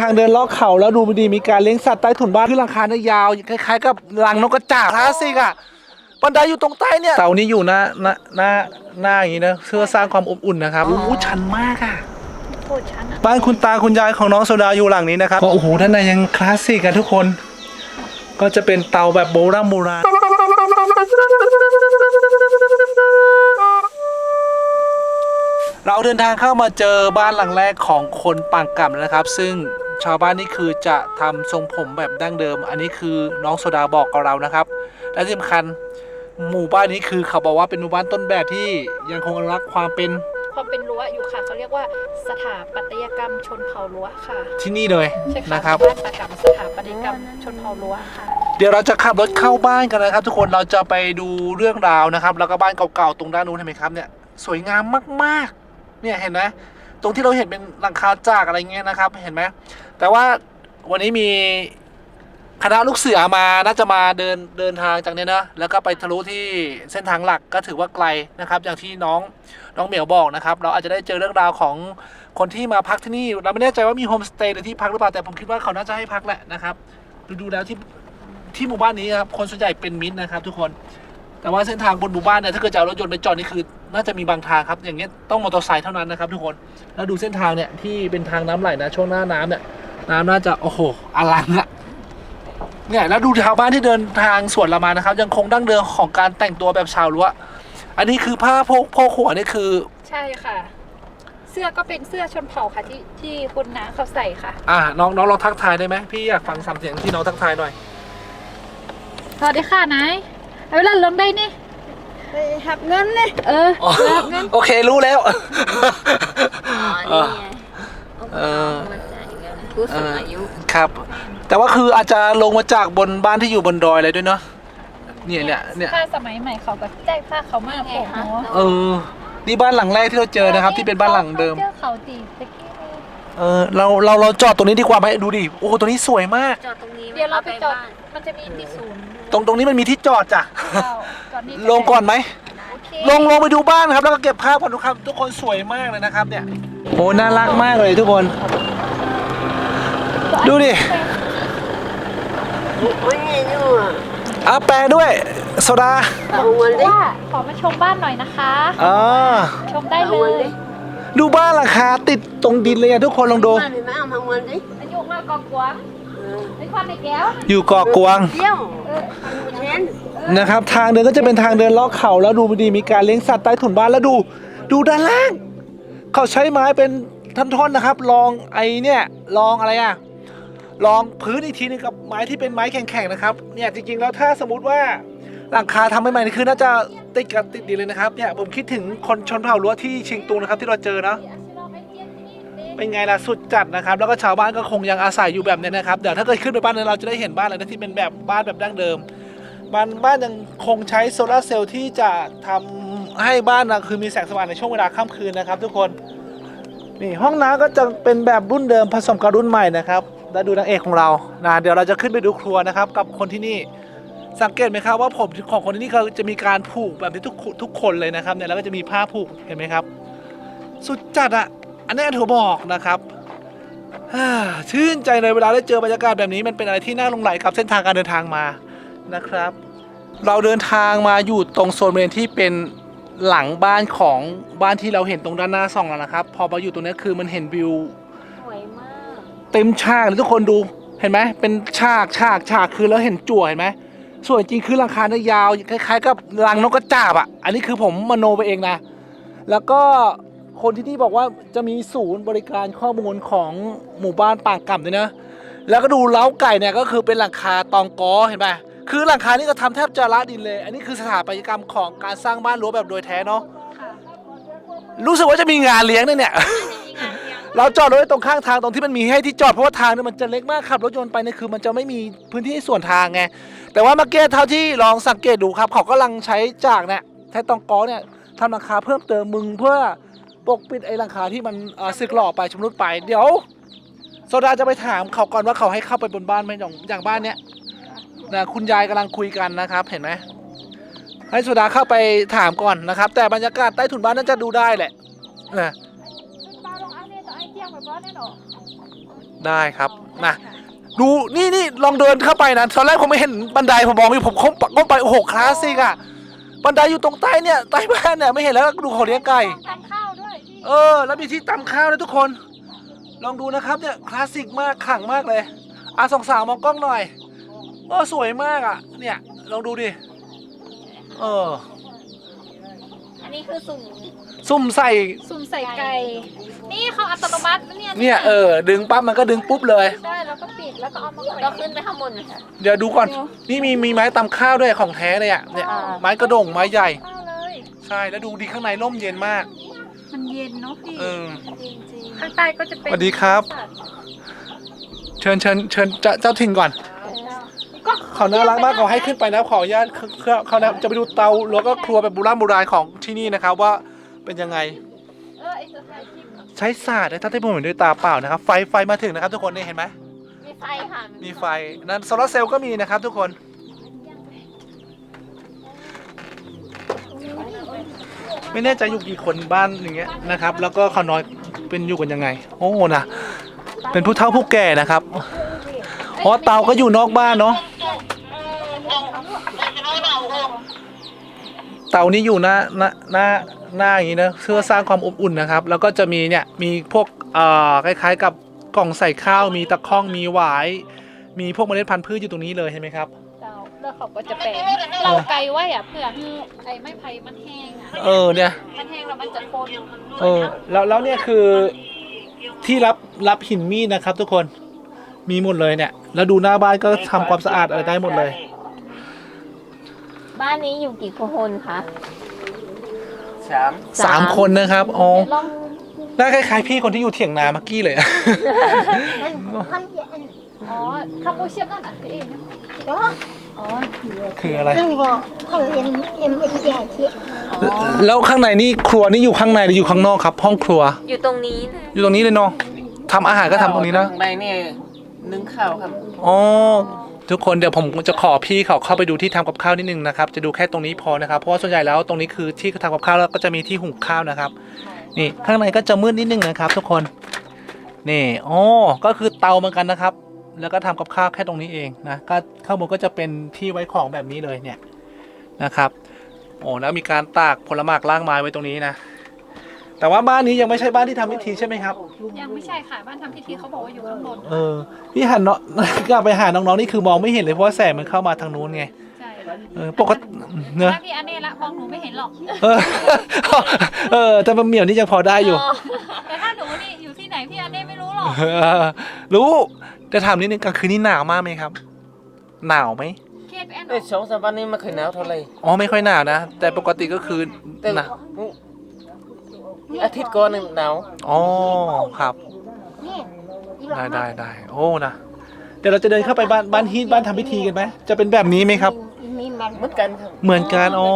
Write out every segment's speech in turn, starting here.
ทางเดินลอกเขาแล้วดูดีมีการเลี้ยงสัตว์ใต้ถุนบ้านที่หลังคาเนี่ยยาวคล้ายๆกับรังนกกระจาบคลาสสิกอะบันไดอยู่ตรงใต้เนี่ยเสานี้อยู่หน้าหน้าหน้าหน้าอย่างนี้นะเพื่อสร้างความอบอุ่นนะครับโอ้โหชันมากอะโคตรชันอะบ้านคุณตาคุณยายของน้องโซดาอยู่หลังนี้นะครับก็โอ้โหด้านในยังคลาสสิกกันทุกคน ก็จะเป็นเตาแบบโบราณโบราณเราเดินทางเข้ามาเจอบ้านหลังแรกของคนปางก่ำแล้วนะครับ ซึ่ง ชาวบ้านนี่คือจะทำทรงผมแบบดั้งเดิม อันนี้คือน้องโซดาบอกกับเรานะครับ และที่สำคัญหมู่บ้านนี้คือเขาบอกว่าเป็นหมู่บ้านต้นแบบที่ยังคงอนุรักษ์ความเป็นความเป็นรั้วอยู่ค่ะเขาเรียกว่าสถาปัตยกรรมชนเผ่ารั้วค่ะ ที่นี่เลยใช่ค่ะนะครับ บ้านประกรรมสถาปัตยกรรมชนเผ่ารั้วค่ะ เดี๋ยวเราจะขับรถเข้าบ้านกันนะครับ ทุกคนเราจะไปดูเรื่องราวนะครับ แล้วก็บ้านเก่าๆตรงด้านนู้นเห็นไหมครับเนี่ยสวยงามมากๆ เนี่ยเห็นไหม ตรงที่เราเห็นเป็นหลังคาจากอะไรเงี้ยนะครับ เห็นไหมแต่ว่าวันนี้มีคณะลูกเสือมาน่าจะมาเดินเดินทางจากเนี้ยนะแล้วก็ไปทะลุที่เส้นทางหลักก็ถือว่าไกลนะครับ อย่างที่น้องน้องเหมียวบอกนะครับ เราอาจจะได้เจอเรื่องราวของคนที่มาพักที่นี่ เราไม่แน่ใจว่ามีโฮมสเตย์หรือที่พักหรือเปล่าแต่ผมคิดว่าเขาน่าจะให้พักแหละนะครับดูดูแล้วที่ที่หมู่บ้านนี้ครับคนส่วนใหญ่เป็นมิตรนะครับ ทุกคน แต่ว่าเส้นทางบนหมู่บ้านเนี่ยถ้าเกิดจะเอารถยนต์ไปจอดนี่คือ น่าจะมีบางทางครับ อย่างเงี้ยต้องมอเตอร์ไซค์เท่านั้นนะครับทุกคนแล้วดูเส้นทางเนี่ยที่เป็นทางน้ำไหลนะช่วงหน้าน้ำเนี่ยน้ำน่าจะโอ้โหอลังอะเนี่ยแล้วดูชาวบ้านที่เดินทางสวนเรามานะครับ ยังคงดั้งเดิมของการแต่งตัวแบบชาวรั้วอันนี้คือผ้าโพกโพกหัวนี่คือ ใช่ค่ะ เสื้อก็เป็นเสื้อชนเผ่าค่ะที่ที่คุณน้าเขาใส่ค่ะ อ่าน้องน้องลองทักทายได้ไหมพี่อยากฟังสามเสียงที่น้องทักทายหน่อยสวัสดีค่ะนาย เอาเวลาลงได้นี่ ไปหักเงินเลยเอออ๋อรับเงินโอเครู้แล้ว อ๋อนี่ไงเออ มาจ่ายเงินผู้สูงอายุครับ แต่ว่าคืออาจจะลงมาจากบนบ้านที่อยู่บนดอยเลยด้วยเนาะเนี่ยเนี่ยเนี่ยผ้าสมัยใหม่เขาก็แจ้งผ้าเขามาผมเนาะเออ นี่บ้านหลังแรกที่เราเจอนะครับ ที่เป็นบ้านหลังเดิม เจอเขาตีตะกี้เลยเออเราเราเราจอดตรงนี้ดีกว่าไหมดูดิโอ้โหตรงนี้สวยมาก จอดตรงนี้เดี๋ยวเราไปจอดบ้น มันจะมีที่ศูนย์ตรงตรงนี้มันมีที่จอดจ้ะ เจ้าจอดนี่ลงก่อนไหม โอเคลงลงไปดูบ้านครับแล้วก็เก็บภาพก่อนทุกครับทุกคนสวยมากเลยนะครับเนี่ยโอ้น่ารักมากเลยทุกคน ดูดิโอ้ยนี่อยู่อะอะแปลด้วยโซดาเอาเงินดิว่าขอมาชมบ้านหน่อยนะคะอ๋อชมได้เลเอาเงินยดิดูบ้านราคาติดตรงดินเลยอะทุกคนลองดูบ้านมีไหมเอามาเงินดิอายุมากกว่ากวางเออไอ้ควันในแก้วอยู่เกาะกวางเที่ยวเออเช่นนะครับ ทางเดินก็จะเป็นทางเดินลอกเขาแล้วดูดีมีการเลี้ยงสัตว์ใต้ถุนบ้านแล้วดู ดูด้านล่าง เขาใช้ไม้เป็นท่อนๆนะครับลองไอเนี่ยลองอะไรอะลองพื้นอีกทีหนึงกับไม้ที่เป็นไม้แข็งๆนะครับเนี่ยจริงๆแล้วถ้าสมมติว่าหลังคาทำใหม่ๆนี่คือน่าจะติดกับติดดีเลยนะครับเนี่ยผมคิดถึงคนชนเผ่ารั้วที่เชียงตุงนะครับที่เราเจอเนาะ เป็นไงล่ะสุดจัดนะครับ แล้วก็ชาวบ้านก็คงยังอาศัยอยู่แบบนี้นะครับเดี๋ยวถ้าเกิดขึ้นไปบ้านนั้นเราจะได้เห็นบ้านอะไรนะที่เป็นแบบบ้านแบบดั้งเดิมบ้านบ้านยังคงใช้โซลาร์เซลล์ที่จะทำให้บ้านนะคือมีแสงสว่างในช่วงเวลาค่ำคืนนะครับ ทุกคนนี่ห้องน้ำก็จะเป็นแบบรุ่นเดิมผสมกับรุ่นใหม่นะครับแล้วดูนางเอกของเรานะเดี๋ยวเราจะขึ้นไปดูครัวนะครับ กับคนที่นี่สังเกตไหมครับว่าผมของคนที่นี่เขาจะมีการผูกแบบนี้ทุกทุกคนเลยนะครับเนี่ยแล้วก็จะมีผ้าผูกเห็นไหมครับ สุดจัดอะ อันนี้ถือบอกนะครับชื่นใจเลยเวลาได้เจอบรรยากาศแบบนี้มันเป็นอะไรที่น่าลงไหลกับเส้นทางการเดินทางมานะครับ เราเดินทางมาอยู่ตรงโซนบริเวณที่เป็นหลังบ้านของบ้านที่เราเห็นตรงด้านหน้าส่องแล้วนะครับ พอมาอยู่ตรงนี้คือมันเห็นวิวสวยมากเต็มฉากเลยทุกคนดูเห็นไหมเป็นฉากฉากฉากคือแล้วเห็นจั่วเห็นไหมส่วนจริงคือหลังคาเนี่ยยาวคล้ายๆ กับรังนกกระจาบอะอันนี้คือผมมโนไปเองนะ แล้วก็ คนที่นี่บอกว่าจะมีศูนย์บริการข้อมูลของหมู่บ้านปากก่ำด้วยนะ แล้วก็ดูเล้าไก่เนี่ยก็คือเป็นหลังคาตองกอเห็นไหมคือหลังคานี่ก็ทำแทบจะละดินเลย อันนี้คือสถาปัตยกรรมของการสร้างบ้านรั้วแบบโดยแท้เนาะรู้สึกว่าจะมีงานเลี้ยงด้วยเนี่ย เราจอดรถไว้ตรงข้างทางตรงที่มันมีให้ที่จอดเพราะว่าทางเนี่ยมันจะเล็กมากขับรถยนต์ไปเนี่ยคือ มันจะไม่มีพื้นที่ส่วนทางไง แต่ว่าเมื่อกี้เท่าที่ลองสังเกตดูครับ เขากำลังใช้จากเนี่ยแท้ตองกอเนี่ยทำหลังคาเพิ่มเติมมึงเพื่อ ปกปิดไอ้หลังคาที่มันเอ่อสึกหล่อไปชำรุดไป เดี๋ยว โซดาจะไปถามเขาก่อนว่าเขาให้เข้าไปบนบ้านไหมอย่างอย่างบ้านเนี้ยนะคุณยายกำลังคุยกันนะครับ เห็นไหมให้โซดาเข้าไปถามก่อนนะครับ แต่บรรยากาศใต้ถุนบ้านน่าจะดูได้แหละนะปลาลงอันนี้ต่อไอเจียงแบบว่าแน่นอนได้ครับนะดูนี่นี่ลองเดินเข้าไปนะตอนแรกผมไม่เห็นบันไดผมมองอยู่ผมเข้าเข้าไปโอ้โหคลาสสิกอะบันไดอยู่ตรงใต้เนี่ยใต้บ้านเนี่ยไม่เห็นแล้วดูเขาเลี้ยงไก่ เออ แล้วมีที่ตำข้าวด้วยทุกคน ลองดูนะครับเนี่ยคลาสสิกมากขลังมากเลยอะสองสาวมองกล้องหน่อยโอ้สวยมากอะ เนี่ยลองดูดิเออ อันนี้คือสุ่มซุ่มใส่สุ่มใส่ไก่ นี่เขาอัตโนมัตินะเนี่ยเนี่ยเออดึงปั๊บมันก็ดึงปุ๊บเลยใช่แล้วก็ปิดแล้วก็เอามาเราขึ้นไปข้างบนนะคะเดี๋ยวดูก่อน นี่มีมีไม้ตำข้าวด้วยของแท้เลยอะเนี่ยอ่า ไม้กระดงไม้ใหญ่ข้าวเลย ใช่แล้วดูดีข้างในร่มเย็นมาก มันเย็นเนาะพี่เออจริงจริงข้างใต้ก็จะเป็นสวัสดีครับเชิญเชิญเชิญเจ้าเจ้าถิ่นก่อน ก็เขาน่ารักมากเขาให้ขึ้นไปนะขออนุญาตเขาเขานะจะไปดูเตาแล้วก็ครัวแบบโบราณโบราณของที่นี่นะครับว่าเป็นยังไง เออไอ้สุดท้ายที่ใช้ศาสตร์นะถ้าที่ผมเห็นด้วยตาเปล่านะครับ ไฟไฟมาถึงนะครับทุกคนนี่เห็นไหมมีไฟค่ะมีไฟนั้นโซลาร์เซลล์ก็มีนะครับทุกคน ไม่แน่ใจอยู่กี่คนบ้านอย่างเงี้ยนะครับ แล้วก็เขาน้อยเป็นอยู่กันยังไง โอ้นะเป็นผู้เฒ่าผู้แก่นะครับเพราะเตาก็อยู่นอกบ้านเนาะเตานี้อยู่หน้าหน้าหน้าหน้าอย่างนี้นะเพื่อสร้างความอบอุ่นนะครับ แล้วก็จะมีเนี่ยมีพวกเอ่อคล้าย ๆ กับกล่องใส่ข้าวมีตะข้องมีหวาย มีพวกเมล็ดพันธุ์พืชอยู่ตรงนี้เลยเห็นไหมครับ แล้วเขาก็จะแปะเราไกลไว้อะเพื่อให้ไอ้ไม้ไผ่มันแห้งอะเออเนี่ย มันแห้งแล้วมันจะโคนเออ แล้วแล้วเนี่ยคือที่รับรับหินมีดนะครับ ทุกคนมีหมดเลยเนี่ย แล้วดูหน้าบ้านก็ทำความสะอาดอะไรได้หมดเลย บ้านนี้อยู่กี่คนคะสามสามคนนะครับอ๋อลองหน้าคล้ายๆพี่คนที่อยู่เถียงนาเมื่อกี้เลยอ๋อคาปูเชียนั่นอะคือเองนะ คืออะไร นั่อเอ็มเอ็มใหญ่ที่แล้วข้างในนี่ครัวนี่อยู่ข้างในหรืออยู่ข้างนอกครับ ห้องครัว อยู่ตรงนี้นะอยู่ตรงนี้เลยเนาะทำอาหารก็ทำตรงนี้นะข้างในนี่นึ่งข้าวครับ อ๋อ ทุกคนเดี๋ยวผมจะขอพี่เขาเข้าไปดูที่ทำกับข้าวนิดนึงนะครับ จะดูแค่ตรงนี้พอนะครับ เพราะว่าส่วนใหญ่แล้วตรงนี้คือที่ทำกับข้าวแล้วก็จะมีที่หุงข้าวนะครับ นี่ข้างในก็จะมืดนิดนึงนะครับ ทุกคน นี่ อ๋อ ก็คือเตาเหมือนกันนะครับ แล้วก็ทำกับข้าวแค่ตรงนี้เองนะก็ข้างบนก็จะเป็นที่ไว้ของแบบนี้เลยเนี่ยนะครับโอ้แล้วมีการตากผลไม้ล่างไม้ไว้ตรงนี้นะแต่ว่าบ้านนี้ยังไม่ใช่บ้านที่ทำพิธีใช่ไหมครับ ยังไม่ใช่ค่ะบ้านทำพิธีเขาบอกว่าอยู่ข้างบนเออพี่หันเนาะกลับไปหาน้องๆนี่คือมองไม่เห็นเลยเพราะว่าแสงมันเข้ามาทางนู้นไงใช่เออปกติเนอะถ้าพี่อันเน่ละมองหนูไม่เห็นหรอก เออเออแต่มันเหมียวนี่ยังพอได้อยู่แต่ถ้าหนูนี่อยู่ที่ไหนพี่อันเน่ไม่รู้หรอกเออรู้ แต่ถามนิดนึงกลางคืนนี่หนาวมากไหมครับ หนาวไหมเคสแอนไอ้สองสามวันนี้ไม่เคยหนาวเท่าไหร่อ๋อไม่ค่อยหนาวนะ แต่ปกติก็คือแต่หนาวอาทิตย์ก่อนนึงหนาวอ๋อครับได้ได้ได้โอ้นะเดี๋ยวเราจะเดินเข้าไปบ้านบ้านฮีทบ้านทำพิธีกันไหมจะเป็นแบบนี้ไหมครับ미만เหมือนกันครับเหมือนกันอ๋อ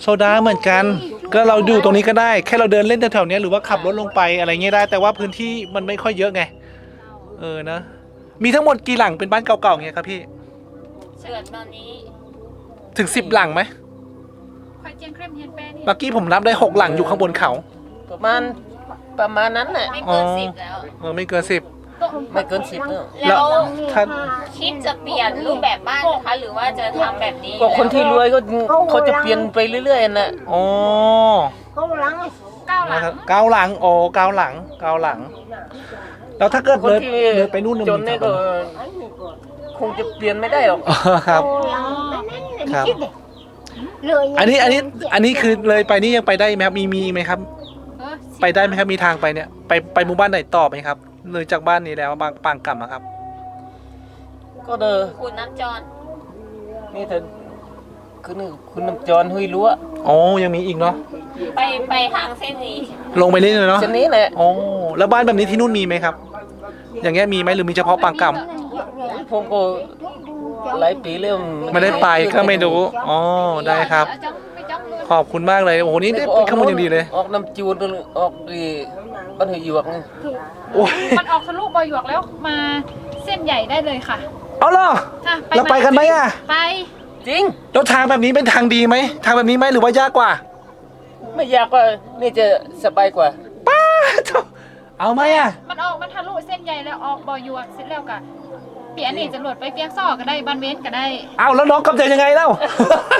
โซดาเหมือนกัน ก็เราดูตรงนี้ก็ได้ แค่เราเดินเล่นแถวๆเนี้ยหรือว่าขับรถลงไปอะไรเงี้ยได้ แต่ว่าพื้นที่มันไม่ค่อยเยอะไง เออนะ มีทั้งหมดกี่หลังเป็นบ้านเก่าๆเงี้ยครับพี่เฉิดตอนนี้ถึงสิบหลังไหมคอยเจียงเครมเฮียนแป้นี่เมื่อกี้ผมนับได้หกหลังอยู่ข้างบนเขา ประมาณประมาณนั้นน่ะไม่เกินสิบแล้ว เออไม่เกินสิบ ไม่เกินสิบแล้วแล้วแล้วถ้าคิดจะเปลี่ยนรูปแบบบ้านนะคะ หรือว่าจะทำแบบนี้ก็คนที่รวยก็เขาจะเปลี่ยนไปเรื่อยๆน่ะ อ๋อ거랑 เก้าหลันะงครับเก้าหลังโอ้เก้าหลังเก้าหลัง แล้วถ้าเกิดคนเลยที่เลยไปนู่นจนนี่ก็คงจะเปลี่ยนไม่ได้หรอกอ๋อครับ거랑ครับ เลยอันนี้อันนี้อันนี้คือเลยไปนี่ยังไปได้ไหมครับมีมีไหมครับ เออไปได้ไหมครับมีทางไปเนี่ยไปไปหมู่บ้านไหนต่อไหมครับเลยจากบ้านนี้แล้วบางปางกลับอะครับ ก็เด้อคุณน้ำจรนี่เธอ คือนี่คุณน้ำจรหุยรั้วอ๋อยังมีอีกเนาะไปไปทางเส้นนี้ลงไปเรื่อยๆเนาะเช่นนี้แหละอ๋อแล้วบ้านแบบนี้ที่นู่นมีไหมครับ อย่างเงี้ยมีไหมหรือมีเฉพาะปางกลับผมก็หลายปีแล้วไม่ได้ไปก็ไม่รู้อ๋อได้ครับเอาจ้องไม่จ้องเลยขอบคุณมากเลยโอ้โหนี่ได้เป็นข้อมูลอย่างดีเลย ออกน้ำจูนออกดีบ้านหือหยวกนี่โอ้ยมันออกทะลุบอยหยวกแล้วมาเส้นใหญ่ได้เลยค่ะ เอาเหรอค่ะเราไปกันไหมอะไป จริง แล้วทางแบบนี้เป็นทางดีไหมทางแบบนี้ไหมหรือว่ายากกว่าไม่อยากว่านี่จะสบายกว่า ป้าโถ่เอาไหมอะ มันออกมันทะลุเส้นใยแล้วออกบอยวกเสร็จแล้วก็เปลี่ยนนี่จะหลดไปเปียงซอกก็ได้บันเว้นก็ได้ เอาแล้วน้องกำใจยังไงเล่า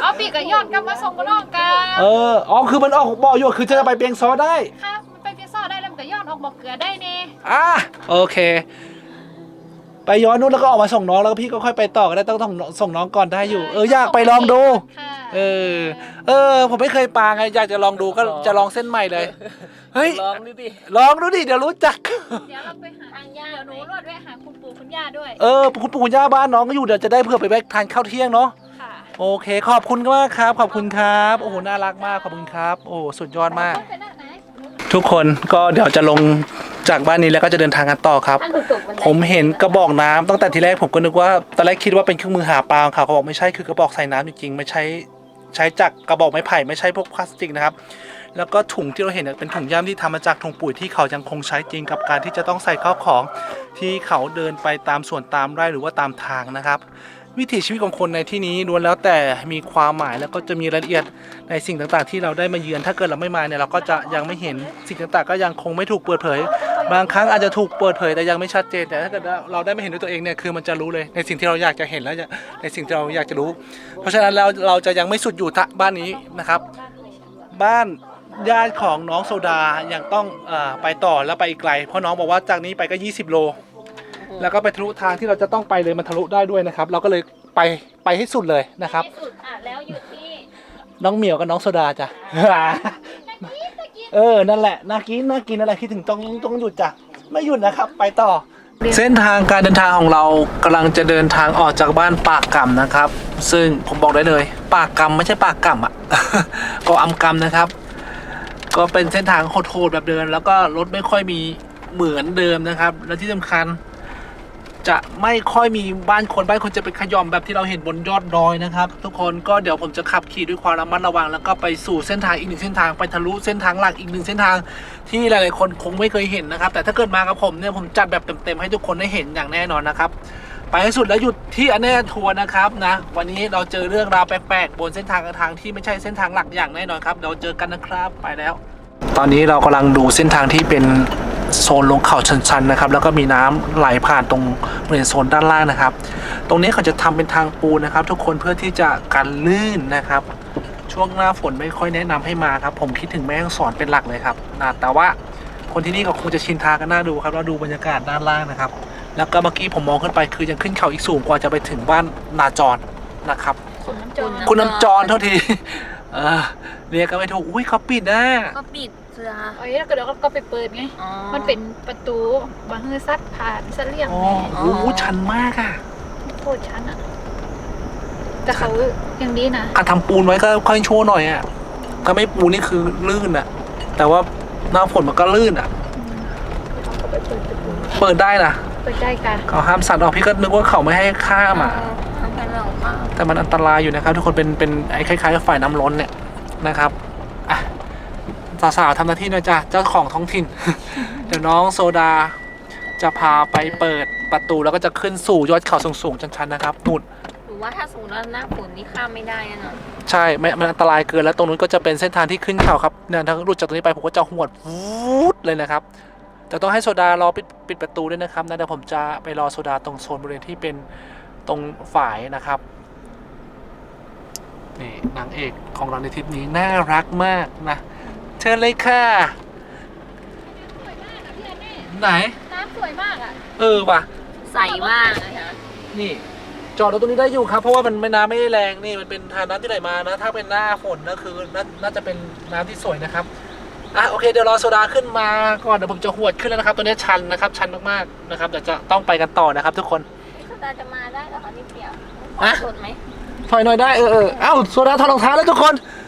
เอาปีกก็ย้อนกลับมาส่งมาลองกันเอออ๋อคือมันออกบ่ออยู่คือจะไปเปียงซอได้ค่ะมันไปเปียงซอกได้แล้วมันก็ย้อนออกบอกเกลือได้นี่อะโอเค ไปย้อนนู้นแล้วก็ออกมาส่งน้องแล้วก็พี่ก็ค่อยไปต่อก็ได้ต้องต้องส่งน้องก่อนได้อยู่ เอออยากไปลองดู ค่ะเออ เออ ผมไม่เคยปาไงอยากจะลองดูก็จะลองเส้นใหม่เลยเฮ้ยลองดูดิลองดูดิเดี๋ยวรู้จัก เดี๋ยวเราไปหาทางย่าเดี๋ยวหนูรวดแวะหาคุณปู่คุณย่าด้วย เออคุณปู่คุณย่าบ้านน้องก็อยู่เดี๋ยวจะได้เผื่อไปแวะทานข้าวเที่ยงเนาะค่ะโอเค ขอบคุณมากครับ ขอบคุณครับโอ้โหน่ารักมากขอบคุณครับ โอ้สุดยอดมาก ต้องไปหน้าไหน ทุกคนก็เดี๋ยวจะลง จากบ้านนี้แล้วก็จะเดินทางกันต่อครับท่านถูกตกบันไดผมเห็นกระบอกน้ำตั้งแต่ทีแรกผมก็นึกว่าตอนแรกคิดว่าเป็นเครื่องมือหาปลาของเขาเขาบอกไม่ใช่คือกระบอกใส่น้ำจริงๆไม่ใช้ใช้จากกระบอกไม้ไผ่ไม่ใช่พวกพลาสติกนะครับแล้วก็ถุงที่เราเห็นเนี่ยเป็นถุงย่ำที่ทำมาจากถุงปุ๋ยที่เขายังคงใช้จริงกับการที่จะต้องใส่ข้าวของที่เขาเดินไปตามสวนตามไร่หรือว่าตามทางนะครับ วิถีชีวิตของคนในที่นี้ล้วนแล้วแต่มีความหมายแล้วก็จะมีรายละเอียดในสิ่งต่างๆ ที่เราได้มาเยือนถ้าเกิดเราไม่มาเนี่ยเราก็จะยังไม่เห็นสิ่งต่างๆ ก็ยังคงไม่ถูกเปิดเผย บางครั้งอาจจะถูกเปิดเผยแต่ยังไม่ชัดเจน แต่ถ้าเกิดเราได้มาเห็นด้วยตัวเองเนี่ยคือมันจะรู้เลยในสิ่งที่เราอยากจะเห็นและในสิ่งที่เราอยากจะรู้ เพราะฉะนั้นเราเราจะยังไม่สุดอยู่ทบ้านนี้นะครับ บ้านญาติของน้องโซดายังต้องอไปต่อแล้วไปอีกไกล เพราะน้องบอกว่าจากนี้ไปก็ 20 โล แล้วก็ไปทะลุทางที่เราจะต้องไปเลยมันทะลุได้ด้วยนะครับ เราก็เลยไปไปให้สุดเลยนะครับ ที่สุดอะแล้วอยู่ที่น้องเหมียวกับน้องโซดาจ้ะเออ นั่นแหละ น่ากิน น่ากินอะไรคิดถึงต้องต้องหยุดจ้ะ ไม่หยุดนะครับ ไปต่อ เส้นทางการเดินทางของเรากำลังจะเดินทางออกจากบ้านปากกำนะครับ ซึ่งผมบอกได้เลย ปากกำไม่ใช่ปากกำอะ ก็อำกำนะครับ ก็เป็นเส้นทางโหดๆแบบเดินแล้วก็รถไม่ค่อยมีเหมือนเดิมนะครับ และที่สำคัญ จะไม่ค่อยมีบ้านคนบ้านคนจะเป็นขย่อมแบบที่เราเห็นบนยอดดอยนะครับ ทุกคนก็เดี๋ยวผมจะขับขี่ด้วยความระมัดระวัง แล้วก็ไปสู่เส้นทางอีกหนึ่งเส้นทางไปทะลุเส้นทางหลักอีกหนึ่งเส้นทางที่หลายๆคนคงไม่เคยเห็นนะครับ แต่ถ้าเกิดมากับผมเนี่ยผมจัดแบบเต็มๆให้ทุกคนได้เห็นอย่างแน่นอนนะครับไปให้สุดแล้วหยุดที่อันแน่ทัวร์นะครับนะ วันนี้เราเจอเรื่องราวแปลกๆบนเส้นทางทางที่ไม่ใช่เส้นทางหลักอย่างแน่นอนครับเดี๋ยวเจอกันนะครับไปแล้ว ตอนนี้เรากำลังดูเส้นทางที่เป็น โซนลงเขาชันๆนะครับแล้วก็มีน้ำไหลผ่านตรงบริเวณโซนด้านล่างนะครับ ตรงนี้เขาจะทำเป็นทางปูนนะครับ ทุกคนเพื่อที่จะกันลื่นนะครับ ช่วงหน้าฝนไม่ค่อยแนะนำให้มาครับ ผมคิดถึงแม่ฮ่องสอนเป็นหลักเลยครับนะแต่ว่าคนที่นี่ก็คงจะชินทางกันน่าดูครับแล้วดูบรรยากาศด้านล่างนะครับ แล้วก็เมื่อกี้ผมมองขึ้นไปคือยังขึ้นเขาอีกสูงกว่าจะไปถึงบ้านนาจรนะครับ คุณน้ำจรคุณน้ำจรเท่าทีเออเรียกกันไม่ถูกอุ้ยเขาปิดนะก็ปิดเสือเอ้ยแล้วก็เดี๋ยวก็ไปเปิดไง อ๋อ มันเป็นประตูบางเฮือซัดผ่านซัดเลี่ยงอ๋อแม่โอ้โหชันมากอะโคตรชันอะแต่เขายังดีนะการทำปูนไว้ก็ค่อยชั่วหน่อยอะถ้าไม่ปูนนี่คือลื่นอะแต่ว่าหน้าฝนมันก็ลื่นอะเขาก็ไปเปิดประตูเปิดได้นะเปิดได้กันเขาห้ามสัตว์ออกพี่ก็นึกว่าเขาไม่ให้ข้ามอะทำให้เราข้ามแต่มันอันตรายอยู่นะครับ ทุกคนเป็นเป็นไอ้คล้ายๆกับฝ่ายน้ำล้นเนี่ยนะครับอะ สาวๆทำหน้าที่หนะจ๊ะเจ้าของท้องถิ่น เดี๋ยวน้องโซดาจะพาไปเปิดประตูแล้วก็จะขึ้นสู่ยอดเขาสูงๆชันๆนะครับนู่นหรือว่าถ้าสมมติว่าหน้าฝนนี่ข้ามไม่ได้อะเนาะใช่ไม่มันอันตรายเกินแล้วตรงนู้นก็จะเป็นเส้นทางที่ขึ้นเขาครับเนี่ยถ้าหลุดจากตรงนี้ไปผมก็จะหวดวูดเลยนะครับแต่ต้องให้โซดารอปิดปิดประตูด้วยนะครับนะเดี๋ยวผมจะไปรอโซดาตรงโซนบริเวณที่เป็นตรงฝายนะครับนี่นางเอกของเราในทริปนี้น่ารักมากนะ เชิญเลยค่ะไหน น้ำสวยมากอะเออว่ะ ใสมากนะคะนี่ จอดรถตรงนี้ได้อยู่ครับ เพราะว่ามันไม่น้ำไม่ได้แรงนี่มันเป็นทางน้ำที่ไหลมานะ ถ้าเป็นหน้าฝนก็คือนาน่าจะเป็นน้ำที่สวยนะครับอะโอเคเดี๋ยวรอโซดาขึ้นมาก่อนเดี๋ยวผมจะหวดขึ้นแล้วนะครับตัวนี้ชันนะครับ ชันมากๆนะครับเดี๋ยวจะต้องไปกันต่อนะครับ ทุกคนนี่สตาร์จะมาได้เหรอคะนิดเดียวอะ สดไหมถอยหน่อยได้เออเออเอ้าโซดาถอดรองเท้าแล้วทุกคนอ๋อ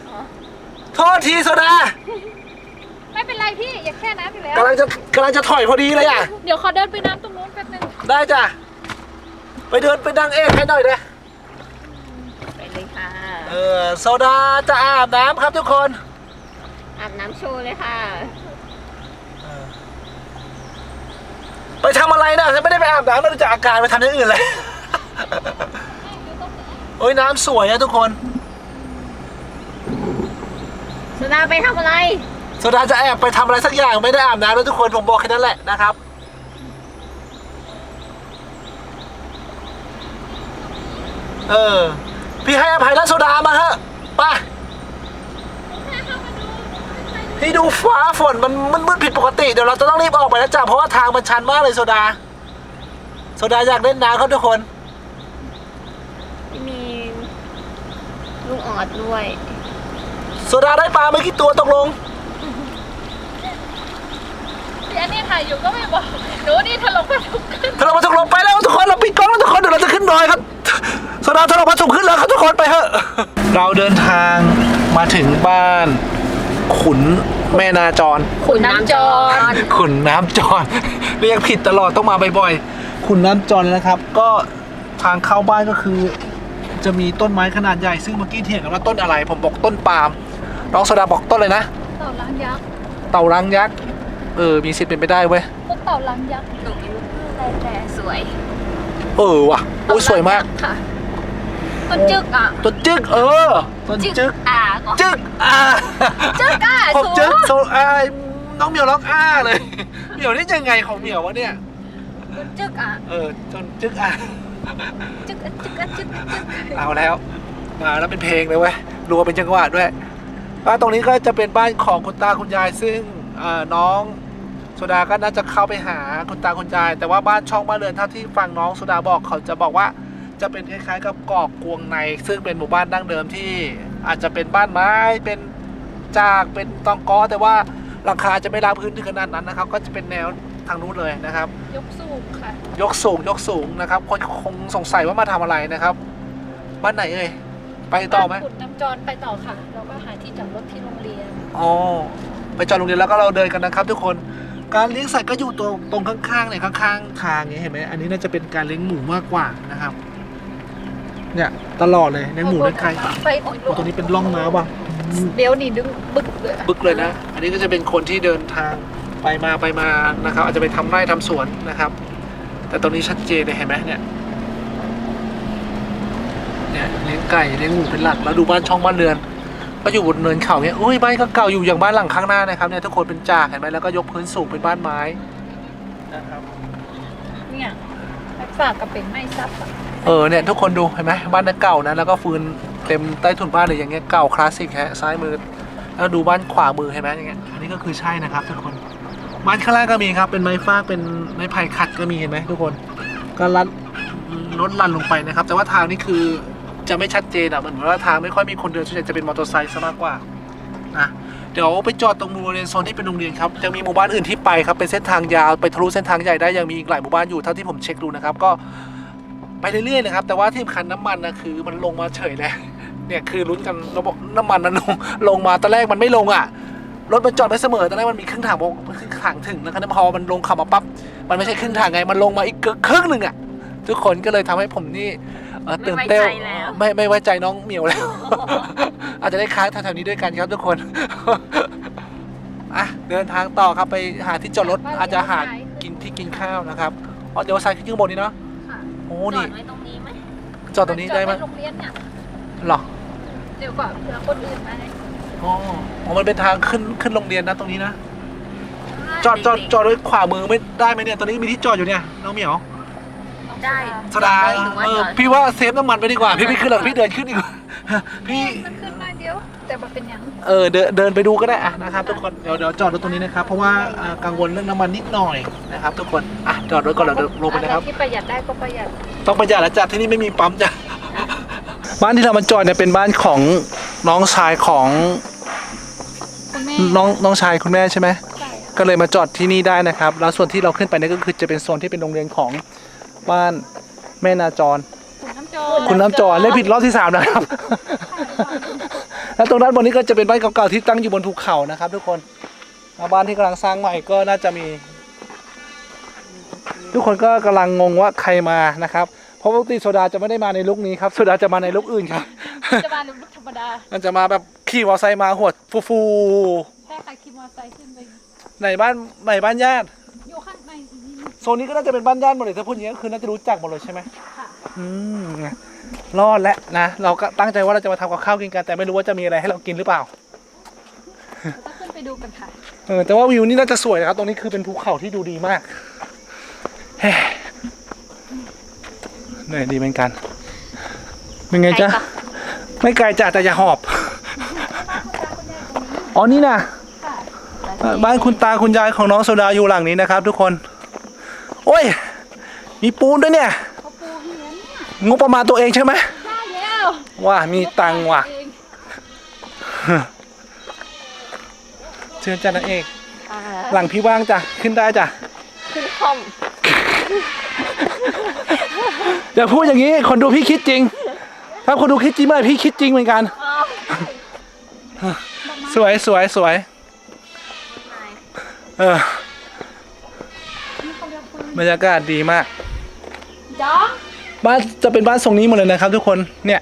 โทษทีโซดาไม่เป็นไรพี่อย่าแค่น้ำอยู่แล้ว กำลังจะกำลังจะถอยพอดีเลยอะ เดี๋ยวขอเดินไปน้ำตรงนู้นแป๊บนึง ได้จ้ะ ไปเดินไปดังเอกให้หน่อยเด้ไปเลยค่ะ เออโซดาจะอาบน้ำครับทุกคน อาบน้ำโชว์เลยค่ะ ไปทำอะไรนะฉันไม่ได้ไปอาบน้ำเราจะอาการไปทำอย่างอื่นเลย โอ้ยน้ำสวยอะทุกคน สตาร์ไปทำอะไร โซดาจะแอบไปทำอะไรสักอย่างไม่ได้อาบน้ำแล้วทุกคนผมบอกแค่นั้นแหละนะครับ เออ พี่ให้อภัยแล้วโซดามาเถอะไปพี่ดูฟ้าฝนมันมันมืดผิดปกติเดี๋ยวเราจะต้องรีบออกไปแล้วจ้ะเพราะว่าทางมันชันมากเลยโซดา โซดาอยากเล่นน้ำครับทุกคน มีลูกออดด้วย โซดาได้ปลาไม่กี่ตัวตกลง พี่อันนี้ถ่ายอยู่ก็ไม่บอกหนูนี่ถลกไปทุกขึ้นถ้าเรามาถกลงไปแล้วทุกคนเราปิดกล้องแล้วทุกคนเดี๋ยวเราจะขึ้นดอยครับโซดาถ้าเรามาถกขึ้นแล้วครับทุกคนไปเถอะ เราเดินทางมาถึงบ้าน ขุนแม่นาจร ขุนน้ำจร ขุนน้ำจร เรียกผิดตลอดต้องมาบ่อยๆขุนน้ำจรนะครับ ก็ทางเข้าบ้านก็คือ จะมีต้นไม้ขนาดใหญ่ซึ่งเมื่อกี้เถียงกันว่าต้นอะไร ผมบอกต้นปาล์ม น้องโซดาบอกต้นเลยนะ เต่าล้างยักษ์เต่ารังยักษ์ เออ มีสิทธิ์เป็นไปได้เว้ยพวกเต่าล้างยักษ์หนูไม่รู้อะไรแต่สวยเออว่ะโอ้ยสวยมาก ค่ะต้นจึกอะต้นจึกเออต้นจึกอะก็จึกอ่าจึกอะผมสูจึกโซอ่าน้องเหมียวร้องอ้าเลย เหมียวนี่ยังไงของเหมียววะเนี่ย ต้นจึกอะเออ จนจึกอ่าจึกอะจึกอะจึกอะจึกเอาแล้ว มาแล้วเป็นเพลงเลยเว้ยรัวเป็นจังหวะด้วย บ้านตรงนี้ก็จะเป็นบ้านของคุณตาคุณยายซึ่งน้องโซดาก็น่าจะเข้าไปหาคุณตาคุณยาย แต่ว่าบ้านช่องบ้านเรือนเท่าที่ฟังน้องโซดาบอกเขาจะบอกว่าจะเป็นคล้ายๆ กับกอกกวงใน ซึ่งเป็นหมู่บ้านดั้งเดิมที่อาจจะเป็นบ้านไม้เป็นจากเป็นตองกอแต่ว่าหลังคาจะไม่ราบพื้นถึงขนาดนั้นนะครับ ก็จะเป็นแนวทางนู้นเลยนะครับ ยกสูงค่ะ ยกสูงยกสูงนะครับ คนคงสงสัยว่ามาทำอะไรนะครับ บ้านไหนเอ่ย ไปต่อไหมบ้านขุนน้ำจรไปต่อค่ะแล้วก็หาที่จอดรถที่โรงเรียน อ๋อ ไปจอดโรงเรียนแล้วก็เราเดินกันนะครับ ทุกคน การเลี้ยงสัตว์ก็อยู่ตรงตรงข้างๆเนี่ยข้างๆทางเนี่ยเห็นไหมอันนี้น่าจะเป็นการเลี้ยงหมูมากกว่านะครับ เนี่ยตลอดเลยเลี้ยงหมูเลี้ยงไก่ไปโอ้ตรงนี้เป็นร่องน้ำว่ะเดี๋ยวนี่ดึงบึกเลยบึกเลยนะ อันนี้ก็จะเป็นคนที่เดินทางไปมาไปมานะครับ อาจจะไปทำไร่ทำสวนนะครับ แต่ตรงนี้ชัดเจนเลยเห็นไหมเนี่ย เนี่ยเลี้ยงไก่เลี้ยงหมูเป็นหลักแล้วดูบ้านช่องบ้านเรือน ก็อยู่บนเนินเขาเนี่ยอุ้ยบ้านก็เก่าอยู่อย่างบ้านหลังข้างหน้านะครับเนี่ยทุกคนเป็นจากเห็นไหมแล้วก็ยกพื้นสูงเป็นบ้านไม้นะครับเนี่ยฝากกระเป็นไม่ซับอะเออเนี่ยทุกคนดูเห็นไหมบ้านนั้นเก่านะแล้วก็ฟืนเต็มใต้ถุนบ้านเลยอย่างเงี้ยเก่าคลาสสิกฮะซ้ายมือแล้วดูบ้านขวามือเห็นไหมอย่างเงี้ยอันนี้ก็คือใช่นะครับทุกคนบ้านข้างล่างก็มีครับ เป็นไม้ฟากเป็นไม้ไผ่ขัดก็มีเห็นไหมทุกคน ก็ลัดลดลันลงไปนะครับ แต่ว่าทางนี่คือ จะไม่ชัดเจนอะเหมือนว่าทางไม่ค่อยมีคนเดินส่วนใหญ่จะเป็นมอเตอร์ไซค์ซะมากกว่าอะเดี๋ยวไปจอดตรงบริเวณโซนที่เป็นโรงเรียนครับยังมีหมู่บ้านอื่นที่ไปครับเป็นเส้นทางยาวไปทะลุเส้นทางใหญ่ได้ยังมีอีกหลายหมู่บ้านอยู่เท่าที่ผมเช็คดูนะครับก็ไปเรื่อยๆนะครับแต่ว่าที่สำคัญน้ำมันนะคือมันลงมาเฉยเลยเนี่ยคือลุ้นกันเราบอกน้ำมันมันลงลงมาตอนแรกมันไม่ลงอะรถมันจอดไม่เสมอตอนแรกมันมีครึ่งทางบอกครึ่งทางถึงนะครับพอมันลงขับมาปั๊บมันไม่ใช่ครึ่งทางไงมันลงมาอีกเกือบครึ่งหนึ่งอะทุกคนก็เลยทำให้ผมนี่ อ่อตื่นเต้นไม่ไม่ไว้ใจน้องเหมียวแล้ว อาจจะได้ค้างแถวๆนี้ด้วยกันครับทุกคนอะเดินทางต่อครับไปหาที่จอดรถอาจจะหากินที่กินข้าวนะครับอ๋อเดี๋ยวซ้ายขึ้นข้างบนนี้เนาะค่ะโอ้จอนี่ดไว้ตรงนี้ไหมจอดตรงนี้ได้ไหมจอโรงเรียนเนี่ยหรอเดี๋ยวก่อนเผื่อคนอื่นมาไงอ๋ออ๋อมันเป็นทางขึ้นขึ้นโรงเรียนนะตรงนี้นะจอดจอดจอดไว้ขวามือไม่ได้ไหมเนี่ยตอนนี้มีที่จอดอยู่เนี่ยน้องเหมียว ได้สดาหรือว่าเออจอดพี่ว่าเซฟน้ำมันไปดีกว่า พี่ไม่ขึ้นหรอกพี่เดินขึ้นดีกว่าพี่มันขึ้นมาเดียว แต่มันเป็นหยังเออเดินเดินไปดูก็ได้อะนะครับทุกคนเดี๋ยวเดี๋ยวจอดรถตรงนี้นะครับเพราะว่าอ่ากังวลเรื่องน้ำมันนิดหน่อยนะครับทุกคนอะจอดรถก่อนเดี๋ยวเดี๋ยวลงไปนะครับที่ประหยัดได้ก็ประหยัดต้องประหยัดแล้วจ้ะที่นี่ไม่มีปั๊มจ้ะ บ้านที่เรามาจอดเนี่ยเป็นบ้านของน้องชายของคุณแม่น้องน้องชายคุณแม่ใช่ไหมใช่ก็เลยมาจอดที่นี่ได้นะครับ แล้วส่วนที่เราขึ้นไปเนี่ยก็คือจะเป็นโซนที่เป็นโรงเรียนของ บ้านแม่นาจรคุณน้ำจร คุณน้ำจรเล่นผิดรอบที่สามนะครับ แล้วตรงด้านบนนี้ก็จะเป็นบ้านเก่าๆที่ตั้งอยู่บนภูเขานะครับ ทุกคนแล้วบ้านที่กำลังสร้างใหม่ก็น่าจะมี ทุกคนก็กำลังงงว่าใครมานะครับ เพราะปกติโซดาจะไม่ได้มาในลุกนี้ครับโซดาจะมาในลุกอื่นครับจะมาในรถธรรมดามันจะมาแบบขี่มอเตอร์ไซค์มาหัวฟูแค่ใครขี่มอเตอร์ไซค์ขึ้นไปๆในบ้านในบ้านญาติ โซนนี้ก็น่าจะเป็นบ้านญาติหมดเลยถ้าพูดอย่างนี้ก็คือน่าจะรู้จักหมดเลยใช่ไหมค่ะ อืมรอดแล้วนะ เราก็ตั้งใจว่าเราจะมาทำกับข้าวกินกัน แต่ไม่รู้ว่าจะมีอะไรให้เรากินหรือเปล่าถ้าขึ้นไปดูกันค่ะ เออแต่ว่าวิวนี่น่าจะสวยนะครับ ตรงนี้คือเป็นภูเขาที่ดูดีมากเฮ้เหนื่อยดีเหมือนกัน เป็นไงจ๊ะไม่ไกลจ้ะแต่อย่าหอบ อ๋อนี่นะบ้านคุณตาคุณยายของน้องโซดาอยู่หลังนี้นะครับ ทุกคน โอ้ย มีปูนด้วยเนี่ย งบประมาณตัวเองใช่ไหมได้แล้วว่ามีตังค์ว่ะเชิญจ้านางเอก หลังพี่ว่างจ้ะ ขึ้นได้จ้ะ ขึ้นคอม อย่าพูดอย่างนี้คนดูพี่คิดจริง ถ้าคนดูคิดจริงเมื่อไหร่พี่คิดจริงเหมือนกัน สวยสวยสวยเออ บรรยากาศดีมากจ้องบ้านจะเป็นบ้านทรงนี้หมดเลยนะครับ ทุกคนเนี่ย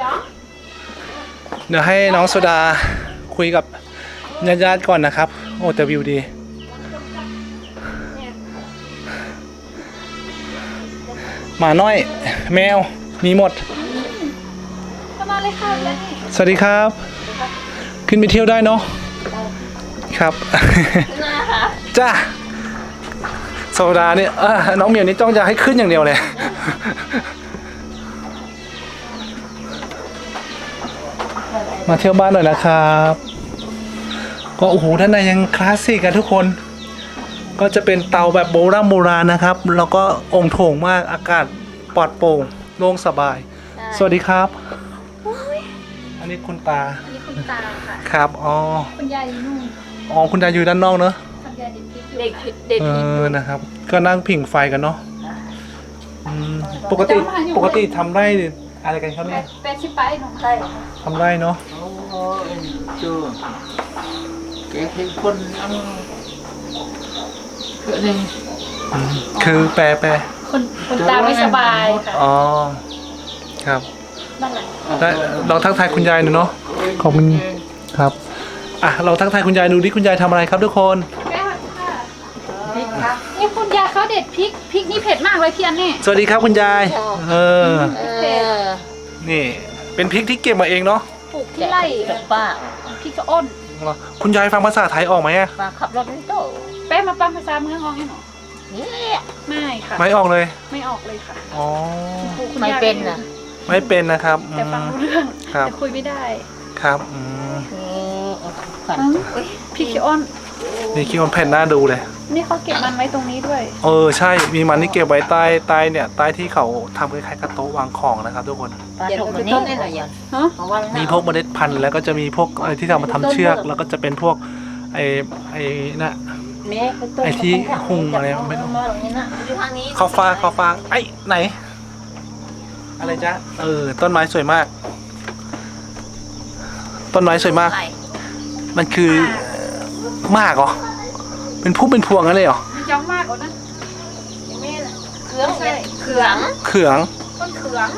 จ้องเดี๋ยวให้น้องโซดาคุยกับญาติๆก่อนนะครับ โอ้แต่วิวดี หมาน้อย แมว มีหมด เข้ามาเลยค่ะเลยสวัสดีครับ ขึ้นไปเที่ยวได้เนาะครับจ้า โซดาเนี่ยเอ้อน้องเหมียวนี่จ้องจะให้ขึ้นอย่างเดียวเลยมาเที่ยวบ้านหน่อยนะครับ ก็โอ้โหด้านในยังคลาสสิกอะทุกคน ก็จะเป็นเตาแบบโบราณโบราณนะครับ แล้วก็องค์โถงมากอากาศปลอดโปร่งโล่งสบาย สวัสดีครับ อันนี้คุณตา อันนี้คุณตาค่ะ ครับ อ๋อ คุณยายอยู่นู่น อ๋อ คุณตาอยู่ด้านนอกเนอะคุณยาย เด็กพิกอยู่เด็กค่ะเด็กเออนะครับ ก็นั่งผิงไฟกันเนาะอืมปกติปกติทำไร่อะไรกันครับเนี่ยแปดชิปไปหนุ่มใช่ทำไร่เนาะโอ้ยจูแกเป็นคนอังคือหนึ่งอืมคือแปลแปลคุณคุณตาไม่สบายค่ะอ๋อครับบ้านหลังได้ลองทักทายคุณยายหน่อยเนาะขอบคุณครับอะเราทักทายคุณยายดูดิคุณยายทำอะไรครับทุกคนแม่ค่ะ นี่คุณยายเขาเด็ดพริกพริกนี่เผ็ดมากเลยพี่อันนี่สวัสดีครับคุณยาย เออ เออนี่ เป็นพริกที่เก็บมาเองเนาะปลูกที่ไร่ป้าพริกกระอ้นคุณยายฟังภาษาไทยออกไหมอะมาขับรถไม่โตแป้มาปั้มภาษาเมืองออกให้หนูนี่ไม่ค่ะ ไม่ออกเลย ไม่ออกเลยค่ะ อ๋อปลูกคุณไม่ยายเป็นอะไม่เป็นนะครับอืแต่ฟังมรู้เรื่องครับแต่คุยไม่ได้ ครับอืมอืมฝันพริกขี้อ้นนี่คิดว่าแผ่นหน้าดูเลย นี่เขาเก็บมันไว้ตรงนี้ด้วย เออใช่มีมันที่เก็บไว้ใต้ใต้เนี่ยใต้ที่เขาทำคล้ายๆกระโต๊ะวางของนะครับทุกคนปลาถูกมันนี่เลยเหรอยันฮะเพราะว่ามีพวกเมล็ดพันธุ์แล้วก็จะมีพวกอะไรที่ทำมาทำเชือก แล้วก็จะเป็นพวกไอ้ไอ้น่ะแม่ก็ต้นไอ้ที่หุ่งอะไรไม่รู้มาตรงนี้นะดูทางนี้ข้าวฟางข้าวฟางไอ้ไหน อะไรจ๊ะเออต้นไม้สวยมาก ต้นไม้สวยมากอะไรมันคือมากเหรอ เป็นผู้เป็นพวงกันเลยเหรอมีจ้องมากกว่านะแม่น่ะเครื่องเนี่ยเครื่องเขือง ต้นเขือง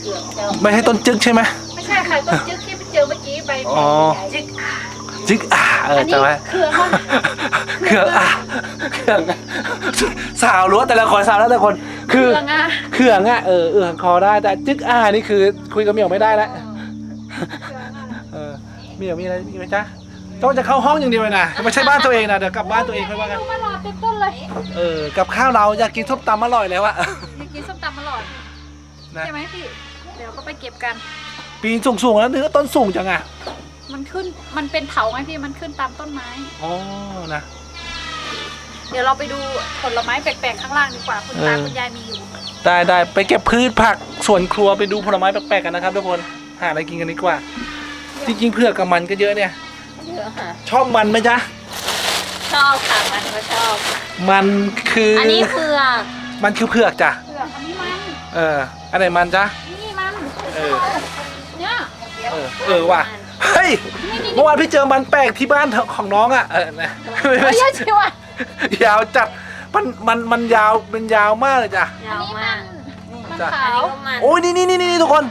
เครื่องเจ้าไม่ให้ต้นจึกใช่ไหมไม่ใช่ค่ะต้นจึ๊กที่ไปเจอเมื่อกี้ใบอ๋อจึ๊กจึกอ่าเอออันนี้จำไว้เขืองมันเครื่องอะเครื่องอะสาวรู้ว่าแต่ละคนสาวแล้วแต่ละคนคือเขืองอะเครื่องอะเออเออคอได้แต่จึกอ่านี่คือคุยกับเหมียวไม่ได้แล้วเออเหมียวมีอะไรมีไหมจ๊ะ ต้องจะเข้าห้องอย่างเดียวเลยนะไม่ใช่บ้านตัวเองนะเดี๋ยวกลับบ้านตัวเองค่อยว่ากันดูมารอเต็มต้นเลยเออกับข้าวเราอยากกินส้มตำอร่อยแล้วอะอยากกินส้มตำอร่อยนะใช่ไหมพี่เดี๋ยวก็ไปเก็บกัน ปีนสูงๆแล้วเนื้อต้นสูงจังอะมันขึ้นมันเป็นเถาไงพี่มันขึ้นตามต้นไม้อ๋อนะเดี๋ยวเราไปดูผลไม้แปลกๆข้างล่างดีกว่าคุณตาเออคุณยายมีอยู่ ได้ได้ไปเก็บพืชผักสวนครัวไปดูผลไม้แปลกๆกันนะครับทุกคนหาอะไรกินกันดีกว่าจริงๆเผือกกับมันก็เยอะเนี่ย เยอะค่ะ ชอบมันไหมจ๊ะ ชอบค่ะมันก็ชอบค่ะมันคือ อัอันนี้คือมันคือเผือกจ้ะ เผือกอันนี้มันเออ อันไหนมันจ๊ะ นี่มันเออ เนี่ยเออ เออว่ะ เฮ้ย เมื่อวานพี่เจอมันแปลกที่บ้านของน้องอะ เออนะไม่เฮ้ยใช่ชิวอะยาวจัด มัน มัน มันยาวเป็นยาวมากเลยจ้ะ ยาวมากมันจ้ะขาอันนี้วก็มันโอ้ยนี่นี่นี่นี่ทุกคน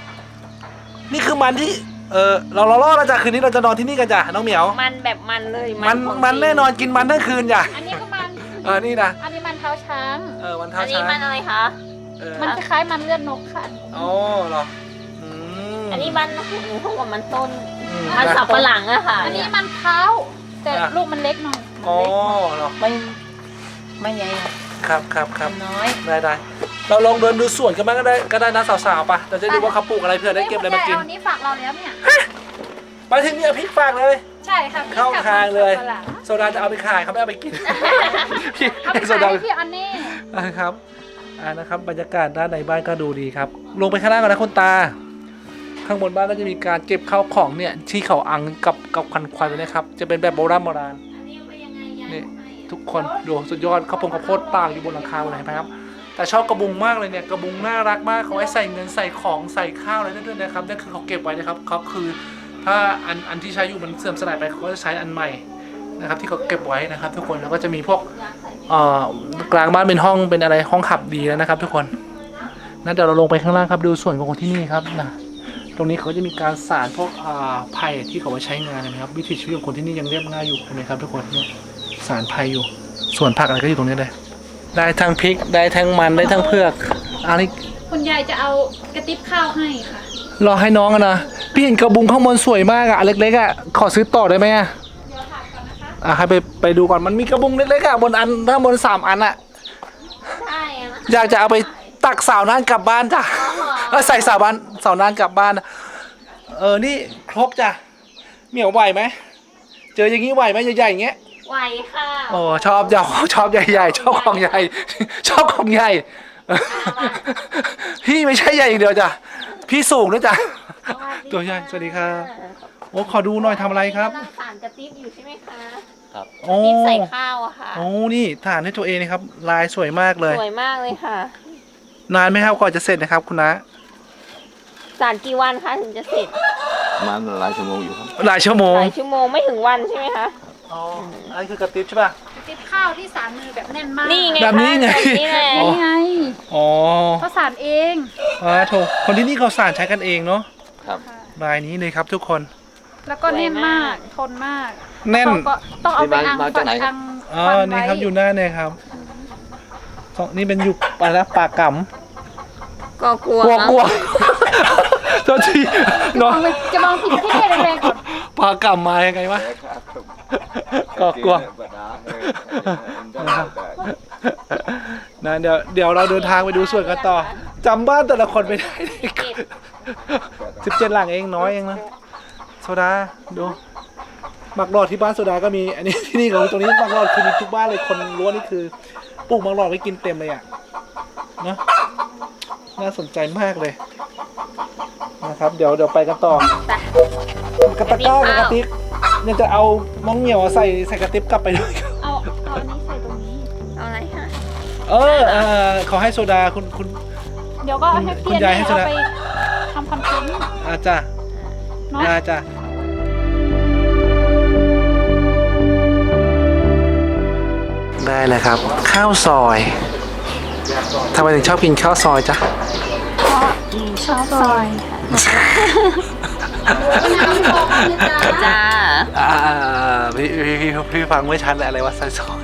นี่คือมันที่ เออเราเราล่อแล้วจ้ะคืนนี้เราจะนอนที่นี่กันจ้ะน้องเหมียว มันแบบมันเลยมันของมันจริงแน่นอนกินมันทั้งคืนจ้ะอันนี้ก็มัน เออนี่นะอันนี้มันเท้าช้าง เออวันเท้าอันนี้ช้างมันอะไรคะ เออมันคล้ายๆมันเลือดนกค่ะ อ๋อเหรออืมอันนี้มันหูพวกกับมันต้น อืมมันสับฝรั่งอะค่ะอันนี้มันเท้าวแต่อะ ลูกมันเล็กหน่อยอ๋อเนาะไม่ไม่ใหญ่ครับครับครับน้อยได้ได้ เราลองเดินดูสวนกันบ้างก็ได้ก็ได้นะสาวๆปะเราจะดูว่าเขาปลูกอะไรเพื่อได้เก็บอะไรมากินเอาอันนี้ฝากเราแล้วเนี่ยไปถึงนี่เอาพริกฝากเลย ใช่ค่ะเข้าทางเลยฝรั่งโซดาจะเอาไปขายเขาไม่เอาไปกินพี่เอาไปโซขายดาให้พี่อันนี้นะครับอ่านะครับบรรยากาศด้านในบ้านก็ดูดีครับ ลงไปข้างล่างก่อนนะคุณตา ข้างบนบ้านก็จะมีการเก็บข้าวของเนี่ยที่เขาอังกับกับควันควันไว้นะครับ จะเป็นแบบโบราณโบราณ อันนี้ไปยังไงยายนี่ ทุกคนดูสุดยอดข้าวพงข้าวโพดต่างอยู่บนหลังคาเลยเห็นไหมครับ แต่ชอบกระบุงมากเลยเนี่ยกระบุงน่ารักมากเขาไว้ใส่เงินใส่ของใส่ข้าวอะไรได้ด้วยนะครับนั่นคือเขาเก็บไว้นะครับเขาคือถ้าอันอันที่ใช้อยู่มันเสื่อมสลายไปเขาก็จะใช้อันใหม่นะครับที่เขาเก็บไว้นะครับ ทุกคนแล้วก็จะมีพวกเอ่อกลางบ้านเป็นห้องเป็นอะไรห้องขับดีแล้วนะครับ ทุกคนนั่นเดี๋ยวเราลงไปข้างล่างครับดูส่วนของคนที่นี่ครับนะตรงนี้เขาจะมีการสารพวกอ่าไผ่ที่เขาไว้ใช้งานนะครับ วิถีชีวิตของคนที่นี่ยังเรียบง่ายอยู่เห็นไหมครับ ทุกคนเนี่ยสารไผ่อยู่ส่วนผักอะไรก็อยู่ตรงนี้เลย ได้ทั้งพริกได้ทั้งมันได้ทั้งเผือกอันนี้คุณยายจะเอากระติบข้าวให้ค่ะ รอให้น้องอะนะพี่เห็นกระบุงข้างบนสวยมากอะอันเล็กๆอะขอซื้อต่อได้ไหมอะอะให้ไปไปดูก่อนมันมีกระบุงเล็กๆอะบนอันข้างบนสามอันอะใช่อะนะอยากจะเอาไปตักสาวน่านกลับบ้านจ้ะเออใส่สาวบ้านสาวน่านกลับบ้านเออนี่ครบจ้ะเหมียวไหวไหมเจออย่างนี้ไหวไหมใหญ่ๆอย่างเงี้ย ไหวค่ะโอ้ชอบอยากชอบใหญ่ๆชอบของใหญ่ ชอบของใหญ่ พี่ไม่ใช่ใหญ่อย่างเดียวจ้ะพี่สูงด้วยจ้ะ ตัวใหญ่สวัสดีครับ โอ้ขอดูหน่อยทำอะไรครับกำลังสานกระติบอยู่ใช่ไหมคะโอ้กระติบใส่ข้าวอะค่ะโอ้นี่ฐานให้ตัวเองนะครับ ลายสวยมากเลย สวยมากเลยค่ะ นานไหมครับก่อนจะเสร็จนะครับคุณน้าสานกี่วันคะถึงจะเสร็จประมาณหลายชั่วโมงอยู่ครับ หลายชั่วโมหงลายชั่วโมงไม่ถึงวันใช่ไหมคะ อ๋ออันนี้คือกระติบใช่ป่ะกระติบข้าวที่สารมือแบบแน่นมากนี่ไงแบบนี้ไงคะนี่ไงอ๋อ นี่ไงอ๋อเขาสารเองอ่าโถคนที่นี่เขาสารใช้กันเองเนาะครับลายนี้เลยครับทุกคน แล้วก็แน่นมากทนมากแน่น เขาก็ต้องเอาไปอังมาจากไหนครับ อังอ๋อควันนี่ไว้ครับอยู่หน้าเนี่ยครับสองนี่เป็นอยู่อะไรนะปากกำก็กลัวกลัวมั้งกลัว โทษทีจะมเนาะองไปจะมองผิดประเทศแรงๆก่อนปากกำมายังไงวะ ก็กลัว นะเดี๋ยวเดี๋ยวเราเดินทางไปดูสวนกันต่อจำบ้านแต่ละคนไม่ได้เลยสิบเจ็ดหลังเองน้อยเองนะโซดาดูหมักหลอดที่บ้านโซดาก็มี อันนี้ที่นี่ของตรงนี้หมักหลอดคือมีทุกบ้านเลยคนรั้วนี่คือปลูกหมักหลอดไว้กินเต็มเลยอะเนอะน่าสนใจมากเลย นะครับ เดี๋ยวเดี๋ยวไปกันต่อกระตะกร้ากับกระติบยังจะเอามองเหนียวใส่ใส่กระติบกลับไปด้วยครับเอาเอาอันนี้ใส่ตรงนี้ เอาอะไรคะเออเออขอให้โซดาคุณคุณ เดี๋ยวก็ให้คุพี่ณอันยายนี้ให้เอาชนะ ไปทำคอนเทนต์อาจารย์เนาะได้จ้ะได้เลยครับ ข้าวซอยทำไมถึงชอบกินข้าวซอยจ๊ะ ชอบซอย จ้า อ่าพี่พี่พี่พี่ฟังไม่ชัดเลยอะไรวะซอยซอย